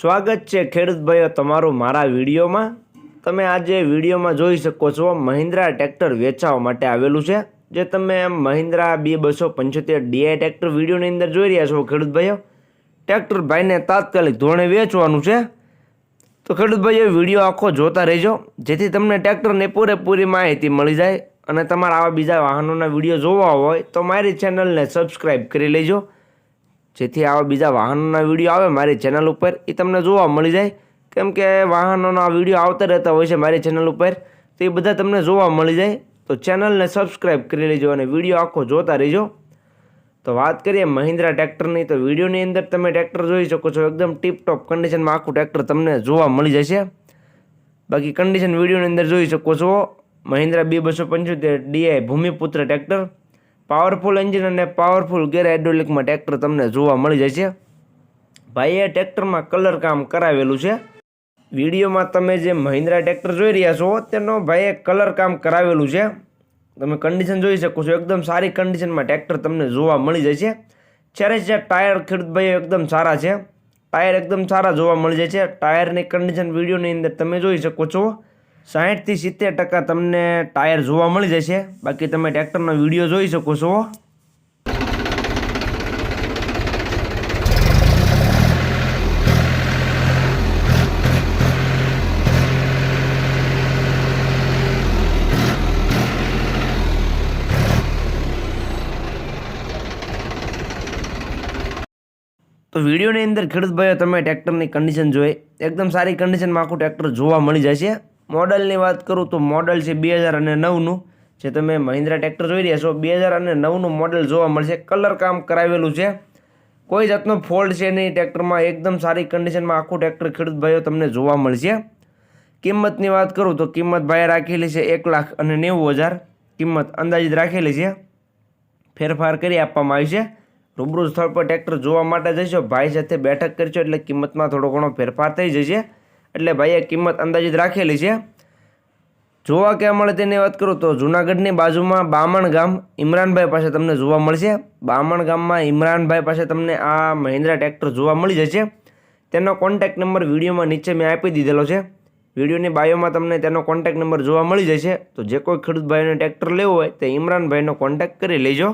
સ્વાગત છે ખેડૂત ભાઈઓ તમારું મારા વિડીયોમાં. તમે આજે વિડીયોમાં જોઈ શકો છો મહિન્દ્રા ટ્રેક્ટર વેચાવા માટે આવેલું છે, જે તમે મહિન્દ્રા બી બસો પંચોતેર ડીઆઈ ટ્રેક્ટર વિડીયોની અંદર જોઈ રહ્યા છો ખેડૂત ભાઈઓ ભાઈને તાત્કાલિક ધોરણે વેચવાનું છે. તો ખેડૂત ભાઈઓ વીડિયો આખો જોતા રહેજો, જેથી તમને ટ્રેક્ટરની પૂરેપૂરી માહિતી મળી જાય અને તમારા આવા બીજા વાહનોના વીડિયો જોવા હોય તો મારી ચેનલને સબસ્ક્રાઈબ કરી લેજો. જેથી આવા બીજા વાહનોના વીડિયો આવે મારી ચેનલ ઉપર, એ તમને જોવા મળી જાય. કેમ કે વાહનોના વીડિયો આવતા રહેતા હોય છે મારી ચેનલ ઉપર, તો એ બધા તમને જોવા મળી જાય. તો ચેનલને સબસ્ક્રાઈબ કરી લેજો અને વીડિયો આખો જોતા રહેજો. તો વાત કરીએ મહિન્દ્રા ટ્રેક્ટરની, તો વિડીયોની અંદર તમે ટ્રેક્ટર જોઈ શકો છો, એકદમ ટીપટોપ કન્ડિશનમાં આખું ટ્રેક્ટર તમને જોવા મળી જશે. બાકી કન્ડિશન વિડીયોની અંદર જોઈ શકો છો, મહિન્દ્રા બી બસો પંચોતેર DI Bhoomiputra tractor. Powerful engine અને પાવરફુલ ગેર હાઇડ્રોલિકમાં ટ્રેક્ટર તમને જોવા મળી જશે. ભાઈએ ટ્રેક્ટરમાં કલર કામ કરાવેલું છે. વિડીયોમાં તમે જે મહિન્દ્રા ટ્રેક્ટર જોઈ રહ્યા છો, તેનો ભાઈએ કલર કામ કરાવેલું છે. તમે કન્ડિશન જોઈ શકો છો, એકદમ સારી કન્ડિશનમાં ટ્રેક્ટર તમને જોવા મળી જશે. જ્યારે જે ટાયર ખેડૂત ભાઈઓ એકદમ સારા છે ટાયર એકદમ સારા જોવા મળી જાય છે ટાયરની કન્ડિશન વિડીયોની અંદર તમે જોઈ શકો છો. સાહીઠથી સિત્તેર ટકા તમને ટાયર જોવા મળી જશે. બાકી તમે ટ્રેક્ટરનો વીડિયો જોઈ શકો છો. તો વિડીયોની અંદર ખેડૂત ભાઈઓ તમે ટ્રેક્ટરની કન્ડિશન જોઈ. એકદમ સારી કન્ડિશનમાં આખું ટ્રેક્ટર જોવા મળી જશે. મોડલની વાત કરું તો મોડલ છે બે હજાર અને નવનું. જે તમે મહિન્દ્રા ટ્રેક્ટર જોઈ રહ્યા છો, બે હજાર અને નવનું મોડલ જોવા મળશે. કલર કામ કરાવેલું છે. કોઈ જાતનો ફોલ્ટ છે નહીં ટ્રેક્ટરમાં. એકદમ સારી કન્ડિશનમાં આખું ટ્રેક્ટર ખેડૂત ભાઈઓ તમને જોવા મળશે. કિંમતની વાત કરું તો કિંમત ભાઈએ રાખેલી છે એક લાખ અને નેવું હજાર. કિંમત અંદાજિત રાખેલી છે. ફેરફાર કરી આપવામાં આવી છે. રૂબરૂ સ્થળ પર ટ્રેક્ટર જોવા માટે જશો ભાઈ સાથે બેઠક કરશો એટલે કિંમતમાં થોડો ઘણો ફેરફાર થઈ જશે. એટલે ભાઈએ કિંમત અંદાજિત રાખેલી છે. જોવા ક્યાં મળે તેની વાત કરું તો જૂનાગઢની બાજુમાં બામણ ગામ ઇમરાનભાઈ પાસે તમને જોવા મળશે. બામણ ગામમાં ઇમરાનભાઈ પાસે તમને આ મહિન્દ્રા ટ્રેક્ટર જોવા મળી જશે. તેનો કોન્ટેક્ટ નંબર વિડીયોમાં નીચે મેં આપી દીધેલો છે. વિડીયોની બાયોમાં તમને તેનો કોન્ટેક્ટ નંબર જોવા મળી જશે. તો જે કોઈ ખેડૂત ભાઈઓને ટ્રેક્ટર લેવું હોય તે ઇમરાનભાઈનો કોન્ટેક્ટ કરી લેજો.